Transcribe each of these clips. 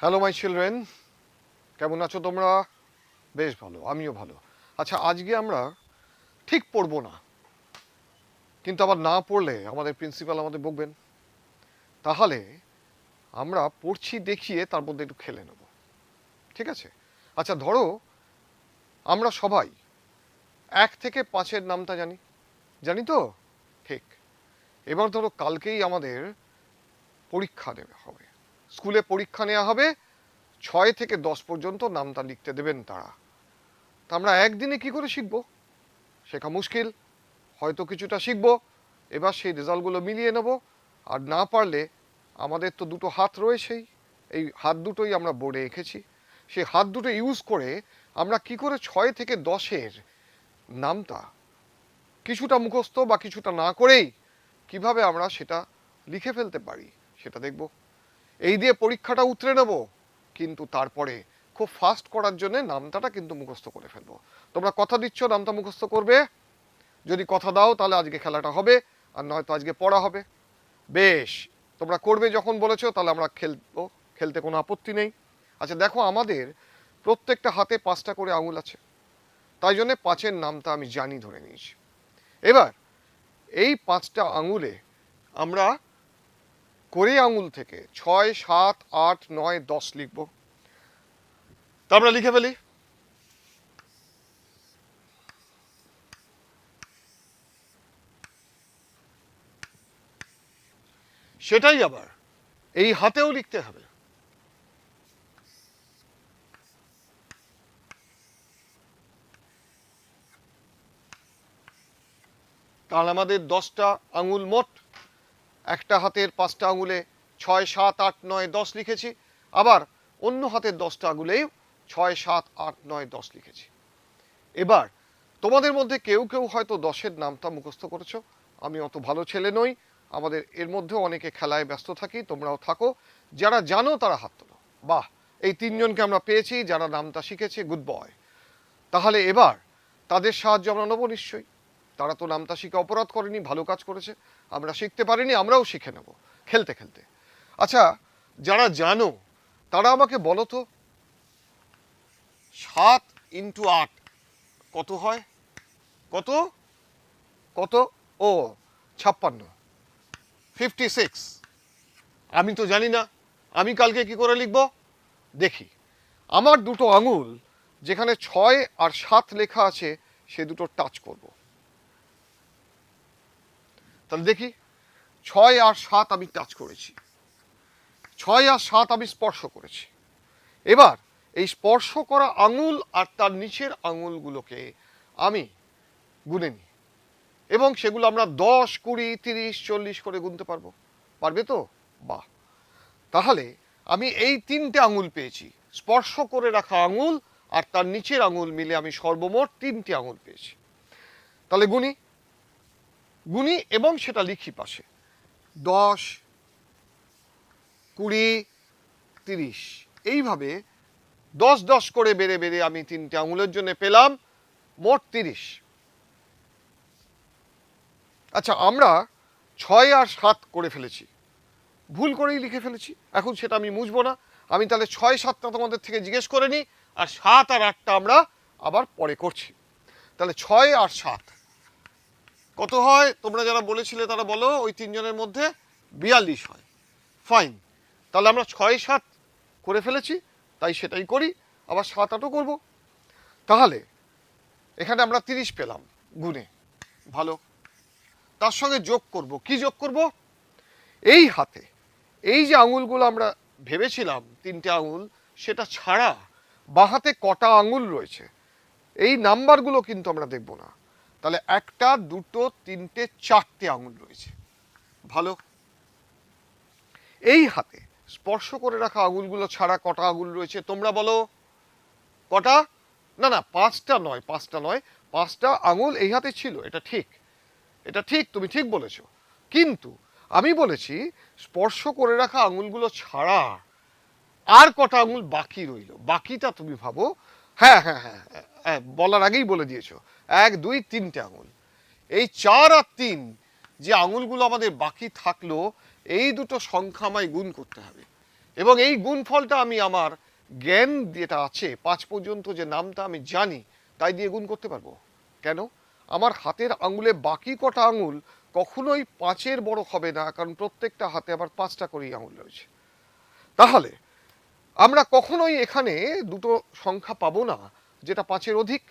Hello my children কেমন আছো তোমরা? বেশ ভালো, আমিও ভালো। আচ্ছা আজকে আমরা ঠিক পড়ব না। কিন্তু আবার না পড়লে আমাদের প্রিন্সিপাল আমাদের বকবেন। তাহলে আমরা পড়ছি, দেখিয়ে তার মধ্যে একটু খেলে নেব। ঠিক আছে? আচ্ছা ধরো আমরা সবাই এক থেকে পাঁচের নামটা জানি। জানি তো? ঠিক। এবার ধরো কালকেই আমাদের পরীক্ষা দেবে হবে। স্কুলে পরীক্ষা নেওয়া হবে, ছয় থেকে দশ পর্যন্ত নামটা লিখতে দেবেন তারা। তা আমরা একদিনে কি করে শিখব? শেখা মুশকিল। হয়তো কিছুটা শিখব, এবার সেই রেজাল্টগুলো মিলিয়ে নেব। আর না পারলে আমাদের তো দুটো হাত রয়েছেই। এই হাত দুটোই আমরা বোর্ডে এঁকেছি। সেই হাত দুটো ইউজ করে আমরা কি করে ছয় থেকে দশের নামটা কিছুটা মুখস্থ বা কিছুটা না করেই কীভাবে আমরা সেটা লিখে ফেলতে পারি, সেটা দেখব। এই দিয়ে পরীক্ষাটা উতরে নেব। কিন্তু তারপরে খুব ফাস্ট করার জন্য নামটাটা কিন্তু মুখস্থ করে ফেলব। তোমরা কথা দিচ্ছ, নামটা মুখস্থ করবে। যদি কথা দাও, তাহলে আজকে খেলাটা হবে, আর নয়তো আজকে পড়া হবে। বেশ, তোমরা করবে যখন বলেছ, তাহলে আমরা খেলব। খেলতে কোনো আপত্তি নেই। আচ্ছা দেখো আমাদের প্রত্যেকটা হাতে পাঁচটা করে আঙুল আছে। তাই জন্যে পাঁচের নামটা আমি জানি ধরে নিয়েছি। এবার, এই পাঁচটা আঙুলে আমরা করে আঙুল থেকে ছয়, সাত, আট, নয়, দশ লিখব। তা আমরা লিখে ফেলি। সেটাই আবার এই হাতেও লিখতে হবে। কারণ আমাদের দশটা আঙুল মোট একটা হাতের পাঁচটা আঙুলে ছয়, সাত, আট, নয়, দশ লিখেছি। আবার অন্য হাতের দশটা আঙুলেও ছয়, সাত, আট, নয়, দশ লিখেছি। এবার, তোমাদের মধ্যে কেউ কেউ হয়তো দশের নামটা মুখস্থ করেছ। আমি অত ভালো ছেলে নই। আমাদের এর মধ্যেও অনেকে খেলায় ব্যস্ত থাকি, তোমরাও থাকো। যারা জানো তারা হাত তোলো। বাহ, এই তিনজনকে আমরা পেয়েছি, যারা নামটা শিখেছে, গুড বয়। তাহলে এবার তাদের সাহায্য আমরা নেব নিশ্চয়ই। তারা তো নামটা শিখে অপরাধ করেনি, ভালো কাজ করেছে। আমরা শিখতে পারিনি, আমরাও শিখে নেব, খেলতে খেলতে। আচ্ছা যারা জানো, তারা আমাকে বলো তো, সাত ইন্টু আট কত হয়? কত? কত? ও, ছাপ্পান্ন। ফিফটি সিক্স আমি তো জানি না, আমি কালকে কি করে লিখব? দেখি। আমার দুটো আঙুল, যেখানে ছয় আর সাত লেখা আছে, সে দুটো টাচ করব। তাহলে দেখি, ছয় আর সাত আমি টাচ করেছি। ছয় আর সাত আমি স্পর্শ করেছি। এবার এই স্পর্শ করা আঙুল আর তার নিচের আঙুলগুলোকে আমি গুনে নিই। এবং সেগুলো আমরা দশ, কুড়ি, তিরিশ, চল্লিশ করে গুনতে পারব। পারবে তো? বাহ! তাহলে আমি এই তিনটে আঙুল পেয়েছি। স্পর্শ করে রাখা আঙুল আর তার নিচের আঙুল মিলে আমি সর্বমোট তিনটে আঙুল পেয়েছি। তাহলে গুনি। গুনি এবং সেটা লিখি পাশে। দশ, কুড়ি, তিরিশ। এইভাবে দশ দশ করে বেড়ে বেড়ে আমি তিনটে আঙুলের জন্য পেলাম, মোট তিরিশ। আচ্ছা আমরা ছয় আর সাত করে ফেলেছি। ভুল করেই লিখে ফেলেছি। এখন সেটা আমি মুছবো না। আমি তাহলে ছয় সাতটা তোমাদের থেকে জিজ্ঞেস করে নিই, আর সাত আর আটটা আমরা আবার পরে করছি। তাহলে ছয় আর সাত। কত হয়? তোমরা যারা বলেছিলে তারা বলো, ওই তিনজনের মধ্যে বিয়াল্লিশ হয়। ফাইন তাহলে আমরা ছয় সাত করে ফেলেছি, তাই সেটাই করি, আবার সাত আটও করব। তাহলে, এখানে আমরা তিরিশ পেলাম গুণে। ভালো। তার সঙ্গে যোগ করব। কি যোগ করব? এই হাতে, এই যে আঙুলগুলো আমরা ভেবেছিলাম, তিনটে আঙুল, সেটা ছাড়া বাহাতে কটা আঙুল রয়েছে, এই নাম্বারগুলো কিন্তু আমরা দেখব না। তাহলে একটা দুটো তিনটে চারটে আঙুল রয়েছে। ভালো? এই হাতে স্পর্শ করে রাখা আঙুলগুলো ছাড়া কটা আঙুল রয়েছে? তোমরা বলো। কটা? না না পাঁচটা নয় পাঁচটা নয় পাঁচটা আঙুল এই হাতে ছিল এটা ঠিক। এটা ঠিক তুমি ঠিক বলেছ। কিন্তু আমি বলেছি স্পর্শ করে রাখা আঙুলগুলো ছাড়া আর কটা আঙুল বাকি রইল। বাকিটা তুমি ভাবো। হ্যাঁ হ্যাঁ হ্যাঁ হ্যাঁ, বলার আগেই বলে দিয়েছ। এক, দুই, তিনটে আঙুল। এই চার আর তিন যে আঙুলগুলো আমাদের বাকি থাকল, এই দুটো সংখ্যা আমায় গুণ করতে হবে। এবং এই গুণফলটা আমি আমার জ্ঞান যেটা আছে, পাঁচ পর্যন্ত যে নামটা আমি জানি, তাই দিয়ে গুণ করতে পারব। কেন? আমার হাতের আঙুলে বাকি কটা আঙুল কখনোই পাঁচের বড় হবে না, কারণ প্রত্যেকটা হাতে আবার পাঁচটা করেই আঙুল রয়েছে। তাহলে, আমরা কখনোই এখানে দুটো সংখ্যা পাবো না যেটা পাঁচের অধিক,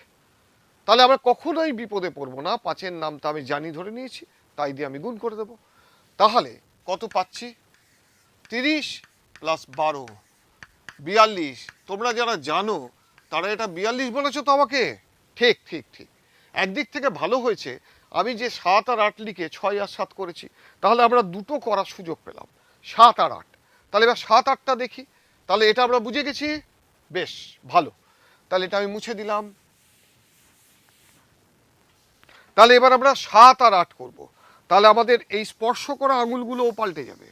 তাহলে আমরা কখনোই বিপদে পড়ব না। পাঁচের নামটা আমি জানি ধরে নিয়েছি, তাই দিয়ে আমি গুণ করে দেব। তাহলে কত পাচ্ছি? তিরিশ প্লাস বারো, বিয়াল্লিশ। তোমরা যারা জানো, তারা এটা বিয়াল্লিশ বলেছ তো আমাকে? ঠিক ঠিক ঠিক। একদিক থেকে ভালো হয়েছে, আমি যে সাত আর আট লিখে ছয় আর সাত করেছি, তাহলে আমরা দুটো করার সুযোগ পেলাম। সাত আর আট। তাহলে এবার সাত আটটা দেখি। তাহলে এটা আমরা বুঝে গেছি? বেশ, ভালো। তাহলে এটা আমি মুছে দিলাম। তাহলে এবার আমরা সাত আর আট করব। তাহলে আমাদের এই স্পর্শ করা আঙুলগুলোও পাল্টে যাবে।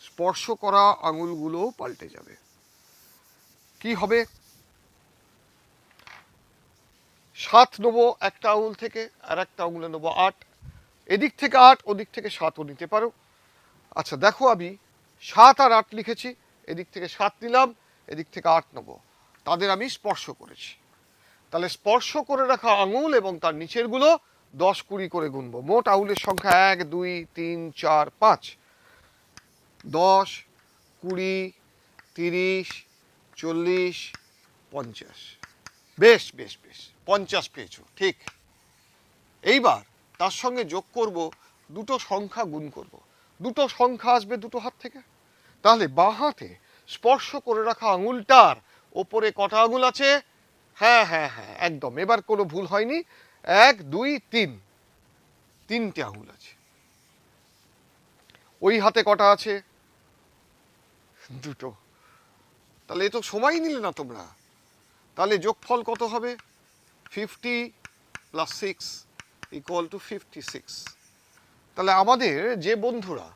স্পর্শ করা আঙুলগুলোও পাল্টে যাবে। কি হবে? সাত নেব একটা আঙুল থেকে, আর একটা আঙুলে নেব আট। এদিক থেকে আট, ওদিক থেকে সাতও নিতে পারো। আচ্ছা দেখো আমি সাত আর আট লিখেছি। এদিক থেকে সাত নিলাম, এদিক থেকে আট নেব। তাদের আমি স্পর্শ করেছি। তাহলে স্পর্শ করে রাখা আঙুল এবং তার নিচেরগুলো দশ কুড়ি করে গুনবো। মোট আঙুলের সংখ্যা এক, দুই, তিন, চার, পাঁচ। দশ, কুড়ি, তিরিশ, চল্লিশ, পঞ্চাশ। বেশ বেশ বেশ। পঞ্চাশ পেয়েছ। ঠিক। এইবার তার সঙ্গে যোগ করব, দুটো সংখ্যা গুণ করব। দুটো সংখ্যা আসবে দুটো হাত থেকে। তাহলে বাঁ হাতে স্পর্শ করে রাখা আঙুলটার ওপরে কটা আঙুল আছে? হ্যাঁ হ্যাঁ হ্যাঁ একদম। এবার কোনো ভুল হয়নি। এক, দুই, তিন। তিনটে আঙুল আছে। ওই হাতে কটা আছে? দুটো। তাহলে এ তো সময় নিলে না তোমরা। তাহলে যোগফল কত হবে? Fifty plus six equal to fifty six. তাহলে আমাদের যে বন্ধুরা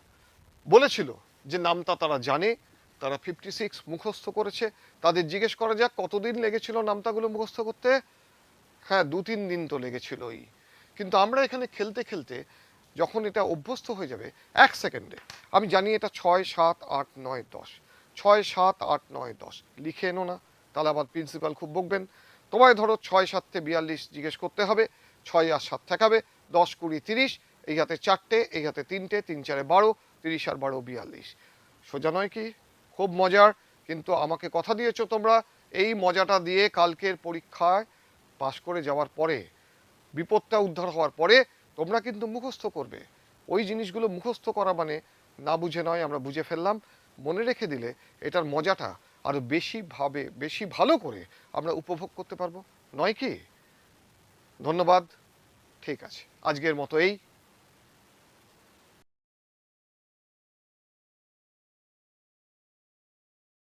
বলেছিল যে নামটা তারা জানে তারা ফিফটি সিক্স মুখস্থ করেছে। তাদের জিজ্ঞেস করা যাক, কতদিন লেগেছিল নামটাগুলো মুখস্থ করতে? হ্যাঁ দু তিন দিন তো লেগেছিলই। কিন্তু আমরা এখানে খেলতে খেলতে যখন এটা অভ্যস্ত হয়ে যাবে, এক সেকেন্ডে, আমি জানি এটা ছয়, সাত, আট, নয়, দশ। ছয়, সাত, আট, নয়, দশ। লিখে এনো না, তাহলে আবার প্রিন্সিপাল খুব বকবেন। তোমায় ধরো ছয় সাততে বিয়াল্লিশ জিজ্ঞেস করতে হবে, ছয় আর সাত ঠেকাবে, দশ, কুড়ি, তিরিশ, এই হাতে চারটে, এই হাতে তিনটে, তিন, চারে বারো, তিরিশ আর বারো, বিয়াল্লিশ। সোজা নয় কি? খুব মজার, কিন্তু আমাকে কথা দিয়েছ তোমরা। এই মজাটা দিয়ে কালকের পরীক্ষায় পাশ করে যাওয়ার পরে, বিপদটা উদ্ধার হওয়ার পরে তোমরা কিন্তু মুখস্থ করবে। ওই জিনিসগুলো মুখস্থ করা মানে না বুঝে নয়, আমরা বুঝে ফেললাম। মনে রেখে দিলে এটার মজাটা আরও বেশিভাবে বেশি ভালো করে আমরা উপভোগ করতে পারব। নয় কি? ধন্যবাদ। ঠিক আছে। আজকের মতো এই।